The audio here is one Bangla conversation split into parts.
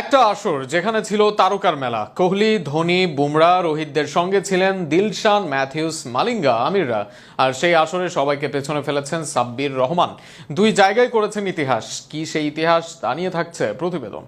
একটা আসর যেখানে ছিল তারকার মেলা। কোহলি, ধোনি, বুমরা, রোহিতদের সঙ্গে ছিলেন দিলশান, ম্যাথিউস, মালিঙ্গা, আমিররা। আর সেই আসরে সবাইকে পেছনে ফেলেছেন সাব্বির রহমান। দুই জায়গায় করেছেন ইতিহাস। কি সেই ইতিহাস তা নিয়ে থাকছে প্রতিবেদন।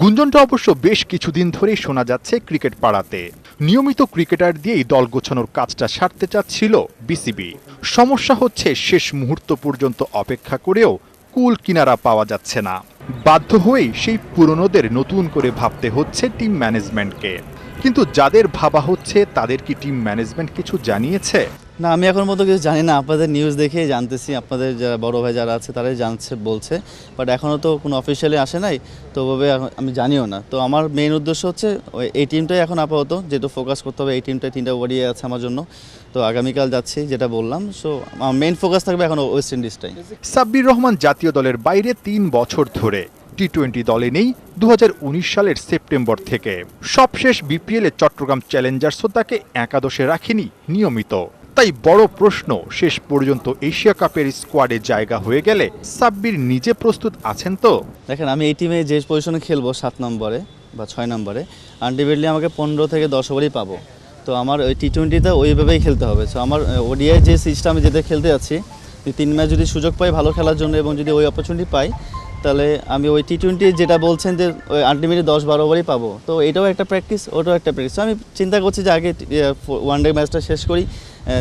গুঞ্জনটা অবশ্য বেশ কিছুদিন ধরেই শোনা যাচ্ছে ক্রিকেট পাড়াতে। নিয়মিত ক্রিকেটার দিয়েই দল গোছানোর কাজটা সারতে চাচ্ছিল বিসিবি। সমস্যা হচ্ছে শেষ মুহূর্ত পর্যন্ত অপেক্ষা করেও কুল কিনারা পাওয়া যাচ্ছে না। বাধ্য হয়েই সেই পুরনোদের নতুন করে ভাবতে হচ্ছে টিম ম্যানেজমেন্টকে। কিন্তু যাদের ভাবা হচ্ছে তাদের কি টিম ম্যানেজমেন্ট কিছু জানিয়েছে? না আমি এখন মতো কিছু জানি না। আপনাদের নিউজ দেখেই জানতেছি। আপনাদের যারা বড় ভাই যারা আছে তারাই জানছে বলছে। বাট এখনও তো কোনো অফিসিয়ালি আসে নাই তো ওভাবে আমি জানিও না। তো আমার মেইন উদ্দেশ্য হচ্ছে ওই এই টিমটাই এখন আপাতত যেহেতু ফোকাস করতে হবে এই টিমটাই তিনটা ওয়ারিয়ে আছে আমার জন্য। তো আগামীকাল যাচ্ছি যেটা বললাম। সো আমার মেইন ফোকাস থাকবে এখন ওয়েস্ট ইন্ডিজটাই সাব্বির রহমান জাতীয় দলের বাইরে তিন বছর ধরে। টি টোয়েন্টি দলে নেই দু হাজার উনিশ সালের সেপ্টেম্বর থেকে। সবশেষ বিপিএলে চট্টগ্রাম চ্যালেঞ্জার্সও তাকে একাদশে রাখেনি নিয়মিত। তাই বড় প্রশ্ন, শেষ পর্যন্ত এশিয়া কাপের স্কোয়াডে জায়গা হয়ে গেলে সাব্বির নিজে প্রস্তুত আছেন তো? দেখেন, আমি এই টিমে যে পজিশনে খেলব, সাত নম্বরে বা ছয় নম্বরে আলটিমেটলি আমাকে পনেরো থেকে দশ ওভারই পাবো। তো আমার ওই টি টোয়েন্টিতে ওইভাবেই খেলতে হবে। সো আমার ওডিআই যে সিস্টেম আমি যেটা খেলতে যাচ্ছি তিন ম্যাচ যদি সুযোগ পাই ভালো খেলার জন্য এবং যদি ওই অপরচুনিটি পাই তাহলে আমি ওই টি টোয়েন্টি যেটা বলছেন যে, ওই আলটিমেটলি দশ বারো ওভারই পাবো। তো এটাও একটা প্র্যাকটিস ওটাও একটা প্র্যাকটিস আমি চিন্তা করছি যে আগে ওয়ান ডে ম্যাচটা শেষ করি।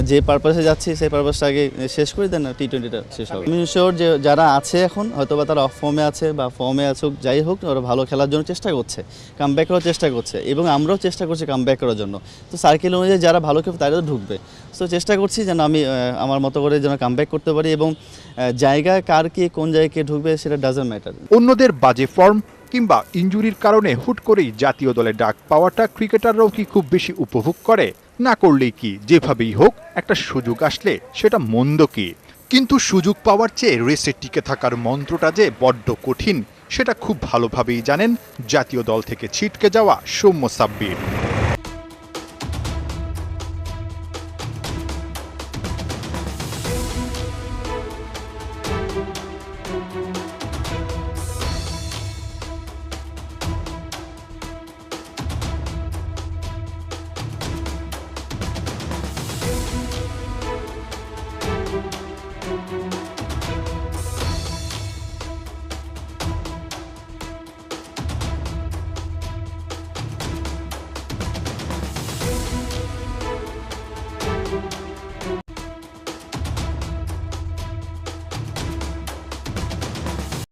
যে পারপাসে যাচ্ছি, সেই পারপাসটা আগে শেষ করি দেন টি টোয়েন্টিটা শেষ হবে। আমি শিওর যে যারা আছে এখন হয়তো বা তারা অফ ফর্মে আছে বা ফর্মে আছে যাই হোক, ওরা ভালো খেলার জন্য চেষ্টা করছে কাম ব্যাক করার চেষ্টা করছে, এবং আমরাও চেষ্টা করছি কাম ব্যাক করার জন্য। তো সার্কেল অনুযায়ী যারা ভালো খেলবে, তারাও ঢুকবে। তো চেষ্টা করছি যেন আমি আমার মতো করে যেন কাম ব্যাক করতে পারি এবং জায়গা কার কে, কোন জায়গায় কে ঢুকবে, সেটা ডাজন্ট ম্যাটার অন্যদের বাজে ফর্ম কিংবা ইনজুরির কারণে হুট করেই জাতীয় দলে ডাক পাওয়াটা ক্রিকেটাররাও কি খুব বেশি উপভোগ করে? না করলেই কি? যেভাবেই হোক, একটা সুযোগ আসলে সেটা মন্দ কি? কিন্তু সুযোগ পাওয়ার চেয়ে রেসে টিকে থাকার মন্ত্রটা যে বড্ড কঠিন, সেটা খুব ভালোভাবেই জানেন জাতীয় দল থেকে ছিটকে যাওয়া সৌম্য সাব্বির।